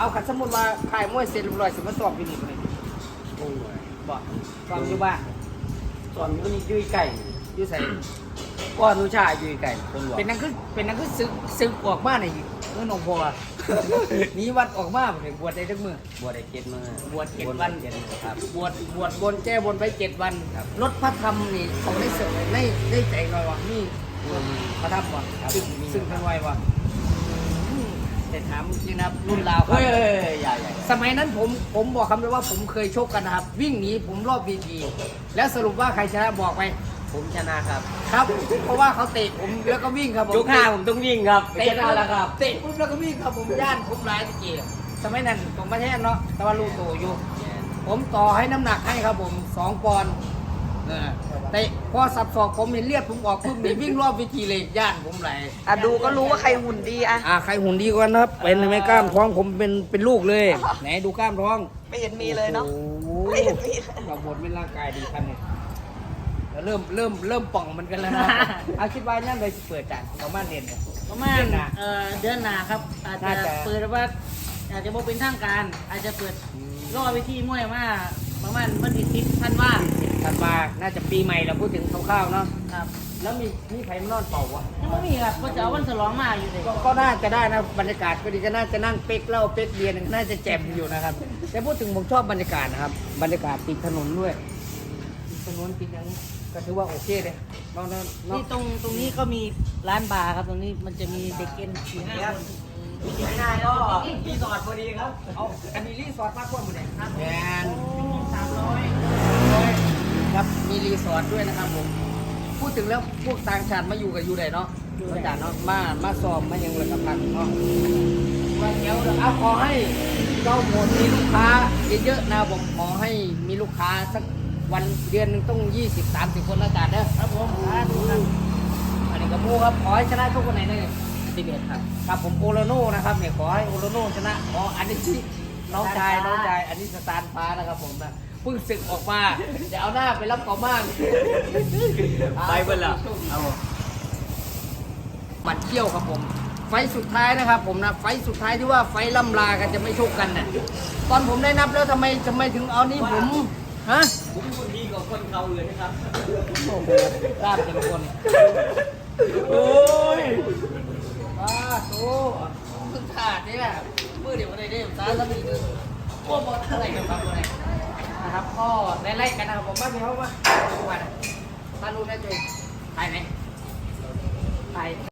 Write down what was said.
เอาขัดสมมุติว่าขายมวยเสร็จเรียบร้อยสิมาสอบที่นี่บ่นี่โอ้ยบ่สอบอยู่บ้านตอนนี้ยุ้ยไก่อยู่ไสก้อนนุชายุ้ยไก่คนหลวงเป็นนังคือเป็นนังคือซึกซึกออกมานี่เงินองค์พ่อหนีวัดออกมาบ่ได้บวชได้ทั้งมื้อ บวชได้เจ็ดมื้อบวชเจ็ดวัน เจ็ดมื้อครับ บวชบวชบนแก้บนไปเจ็ดวันครับรถพระธรรมนี่เขาได้เสนอได้ได้ใจหน่อยว่านี่รถพระธรรมว่ะครับซึ่งมีซึ่งครับเป็นไวว่ะอืม แต่ถามจริงนะครับรุ่นราวครัเฮ้บยเฮ้ยเฮ้ย อย่าอย่าสมัยนั้นผมผมบอกคำเลยว่าผมเคยชกกันนะครับ วิ่งหนีผมรอบวีทีแล้วสรุปว่าใครชนะบอกไปผมชนะครับครับ เพราะว่าเขาเตะผมแล้วก็วิ่งครับผมยกห้าผมต้องวิ่งครับเตะชนะแล้วครับ เตะปุ๊บแล้วก็วิ่งครับผมย่านผมร้ายตะเกียบสมัยนั้นผมมาแท้เนาะแต่ว่าลูกโตอยู่ ผมต่อให้น้ำหนักให้ครับผมสองปอนด์เออ เตะพอสับศอกผมเห็นเลือดผมออกปุ๊บนี่วิ่งรอบวิธีเลยย่านผมไหลอะดูก็รู้ว่าใครหุ่นดีอะ อ่าใครหุ่นดีกว่านะครับ เป็นไหมกล้ามท้องผมเป็นเป็นลูกเลย ไหนดูกล้ามท้องไม่เห็นมีเลยเนาะโอ้โหไม่เห็นมีเลย เราบดเป็นร่างกายดีครับเนี่ยแล้วเริ่มเริ่มเริ่มป่องมันกันแล้วนะ เอาคิดว่านั่นเลยสิเปิดจานประมาณเด่นเนี่ย ประมาณเดือนหน้า เอ่อเดือนหน้าครับ อาจน่าจะจะ เปิดว่าอาจจะบ่เป็นทางการ อาจจะเปิดรอบวิธีมวยมาประมาณวันที่สิบท่านว่าถัดมา น่าจะปีใหม่เราพูดถึงคร่าวๆเนาะครับแล้วมีมีใครมานอนเป่าวะยังไม่มีครับก็จะเอาวันฉลองมาอยู่เลยก็ก็น่าจะได้นะบรรยากาศก็ดีก็น่าจะนั่งเป๊กเหล้าเป๊กเบียร์น่าจะแจ่มอยู่นะครับ แต่พูดถึงผมชอบบรรยากาศนะครับ บรรยากาศติดถนนด้วยติดถนนติดอย่างนี้ก็ถือว่าโอเคเลยเนาะเนาะเนาะนี่ตรงตรงนี้ก็มีร้านบาร์ครับ ตรงนี้มันจะมีเด็กเกนสี่ห้าคนไม่น่าก็รีสอร์ทพอดีครับเอาอันนี้รีสอร์ทพักผ่อนหมดเลยครับแมน สอร์ทด้วยนะครับผมพูดถึงแล้วพวกต่างชาติมาอยู่กับอยู่ไหนเนาะอาจารย์เนาะมามาซ้อมมายังเลยกับพักเนาะว่าเดี๋ยวเอาขอให้เจ้าหมดมีลูกค้าเยอะๆนะผมขอให้มีลูกค้าสักวันเดือนหนึงต้อง20 30คนนะอาจารย์เด้อครับผมสาธุครับอันนี้กับมูครับขอให้ชนะทุกคนไหนเลยสิบเอ็ดครับครับผมโอโลโน่นะครับเนี่ยขอให้โอโลโน่ชนะขออันนี้ที่น้องชายสตาร์ฟ้าน้องชายอันนี้สตาร์ฟ้านะครับผมนะ เพิ่งศึกออกมา เดี๋ยวเอาหน้าไปรับกอม่างไปเบิ่นละเอาบัดเที่ยวครับผม ไฟล์สุดท้ายนะครับ ผมนะไฟล์สุดท้ายที่ว่าไฟล์ล่ำลากันจะไม่ชกกันน่ะตอนผมได้นับแล้วทำไมทำไมถึงเอานี่ผมฮะผมคนดีกว่าคนเขาเลยนะครับโอ้โหกล้ามแต่ละคนโอ้ยว้าโตเพิ่งขาดนี่แหละมือเดี๋ยวอะไรเนี่ยตาสมีนึงพวกบอลอะไรกันครับอะไร นะครับก็ไล่ๆกันนะครับผมบ้านเมียว่าทุกวันมาดูได้ตัวเองถ่ายไหมถ่าย